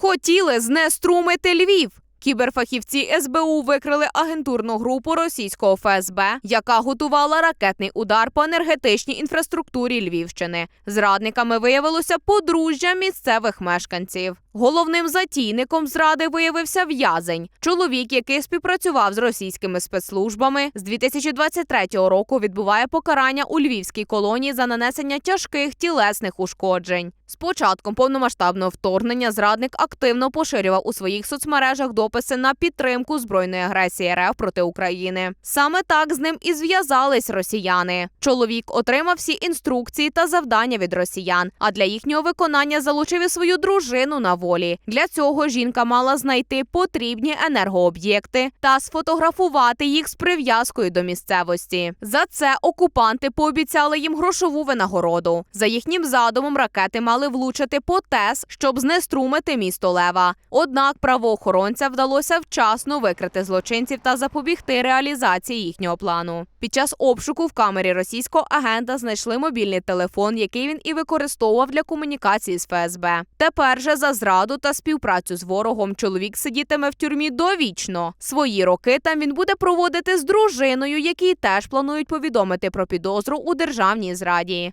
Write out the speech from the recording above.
Хотіли знеструмити Львів. Кіберфахівці СБУ викрили агентурну групу російського ФСБ, яка готувала ракетний удар по енергетичній інфраструктурі Львівщини. Зрадниками виявилося подружжя місцевих мешканців. Головним затійником зради виявився в'язень. Чоловік, який співпрацював з російськими спецслужбами, з 2023 року відбуває покарання у львівській колонії за нанесення тяжких тілесних ушкоджень. З початком повномасштабного вторгнення зрадник активно поширював у своїх соцмережах дописи на підтримку збройної агресії РФ проти України. Саме так з ним і зв'язались росіяни. Чоловік отримав всі інструкції та завдання від росіян, а для їхнього виконання залучив і свою дружину на волі. Для цього жінка мала знайти потрібні енергооб'єкти та сфотографувати їх з прив'язкою до місцевості. За це окупанти пообіцяли їм грошову винагороду. За їхнім задумом ракети мали влучити по ТЕС, щоб знеструмити місто Лева. Однак правоохоронцям вдалося вчасно викрити злочинців та запобігти реалізації їхнього плану. Під час обшуку в камері російського агента знайшли мобільний телефон, який він і використовував для комунікації з ФСБ. Тепер же за зраду та співпрацю з ворогом чоловік сидітиме в тюрмі довічно. Свої роки там він буде проводити з дружиною, якій теж планують повідомити про підозру у державній зраді.